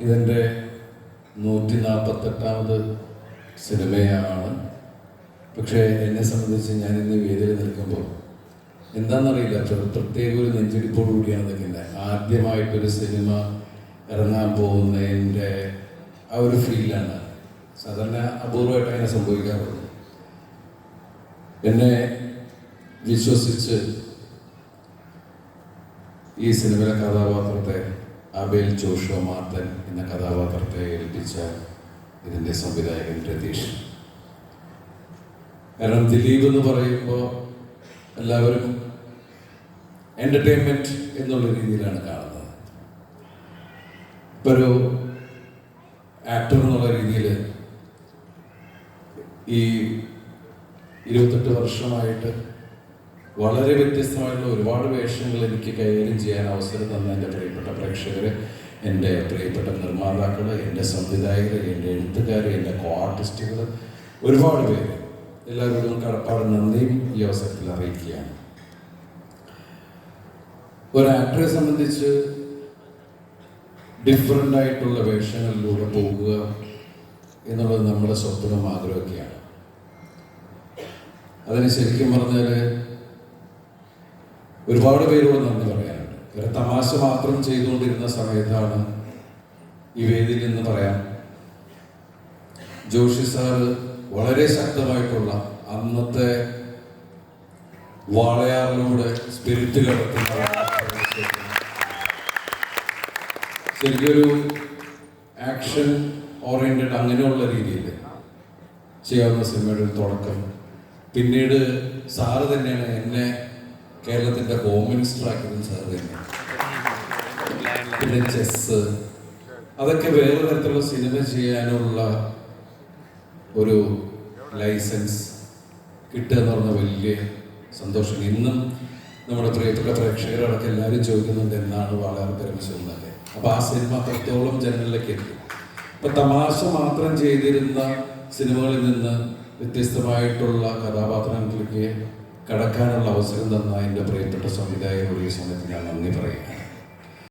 ഇതെന്റെ നൂറ്റി നാൽപ്പത്തെട്ടാമത് സിനിമയാണ്. പക്ഷേ എന്നെ സംബന്ധിച്ച് ഞാൻ ഇന്ന് വേദിയിൽ നിൽക്കുമ്പോൾ എന്താണെന്നറിയില്ല. പ്ര- പ്രത്യേക ഒരു നെഞ്ചിടിപ്പോടു കൂടിയാണ് നിൽക്കുന്നത്. ആദ്യമായിട്ടൊരു സിനിമ ഇറങ്ങാൻ പോകുന്നതിന്റെ ആ ഒരു ഫീലാണ്. സാധാരണ അപൂർവമായിട്ട് അങ്ങനെ സംഭവിക്കാറുള്ളത് എന്നെ വിശ്വസിച്ച് ഈ സിനിമയിലെ കഥാപാത്രത്തെ അബേൽ ജോഷോ മാർത്തൻ എന്ന കഥാപാത്രത്തെ ഏൽപ്പിച്ച ഇതിന്റെ സംവിധായകൻ രതീഷ്. കാരണം ദിലീപ് എന്ന് പറയുമ്പോൾ എല്ലാവരും എന്റർടൈൻമെന്റ് എന്നുള്ള രീതിയിലാണ് കാണുന്നത്. ഇപ്പോൾ ഒരു ആക്ടർ എന്നുള്ള രീതിയിൽ ഈ ഇരുപത്തെട്ട് വർഷമായിട്ട് വളരെ വ്യത്യസ്തമായിട്ടുള്ള ഒരുപാട് വേഷങ്ങൾ എനിക്ക് കൈകാര്യം ചെയ്യാൻ അവസരം തന്ന എന്റെ പ്രിയപ്പെട്ട പ്രേക്ഷകർ എന്റെ പ്രിയപ്പെട്ട നിർമ്മാതാക്കൾ എന്റെ സംവിധായകർ എന്റെ എഴുത്തുകാർ എന്റെ കോ ആർട്ടിസ്റ്റുകൾ ഒരുപാട് പേര്. എല്ലാവരോടും കടപ്പാട് നന്ദിയും ഈ അവസരത്തിൽ അറിയിക്കുകയാണ്. ഒരു ആക്ടറെ സംബന്ധിച്ച് ഡിഫറെന്റ് ആയിട്ടുള്ള വേഷങ്ങളിലൂടെ പോകുക എന്നുള്ളത് നമ്മുടെ സ്വപ്നം ആഗ്രഹമൊക്കെയാണ്. അതിന് ശരിക്കും പറഞ്ഞാൽ ഒരുപാട് പേരോട് നന്ദി പറയാനുണ്ട്. ഇവരെ തമാശ മാത്രം ചെയ്തുകൊണ്ടിരുന്ന സമയത്താണ് ഈ വേദിയിൽ നിന്ന് പറയാം. ജോഷി സാർ വളരെ ശക്തമായിട്ടുള്ള അന്നത്തെ വാളയാറിലൂടെ സ്പിരിറ്റ് കടത്തുന്ന ശരിക്കൊരു ആക്ഷൻ ഓറിയന്റഡ് അങ്ങനെയുള്ള രീതിയിൽ ചെയ്യാവുന്ന സിനിമയുടെ ഒരു തുടക്കം. പിന്നീട് സാറ് തന്നെയാണ് എന്നെ കേരളത്തിന്റെ ഹോം മിനിസ്റ്റർ ആക്കിയതും സാർ പിന്നെ ചെസ് അതൊക്കെ വേറെ തരത്തിലുള്ള സിനിമ ചെയ്യാനുള്ള ഒരു ലൈസൻസ് കിട്ടുക എന്ന് പറഞ്ഞ വലിയ സന്തോഷം. ഇന്നും നമ്മുടെ പ്രിയപ്പെട്ട പ്രേക്ഷകരടക്കം എല്ലാവരും ചോദിക്കുന്നുണ്ട് എന്നാണ് വളരെ പരമശിവം അപ്പോൾ അപ്പൊ ആ സിനിമ അത്രത്തോളം ജനങ്ങളിലേക്ക് എത്തി. ഇപ്പൊ തമാശ മാത്രം ചെയ്തിരുന്ന സിനിമകളിൽ നിന്ന് വ്യത്യസ്തമായിട്ടുള്ള കഥാപാത്രങ്ങളിലേക്ക് കടക്കാനുള്ള അവസരം തന്ന എന്റെ പ്രിയപ്പെട്ട സംവിധായകരോട് ഈ സമയത്ത് ഞാൻ നന്ദി പറയുകയാണ്.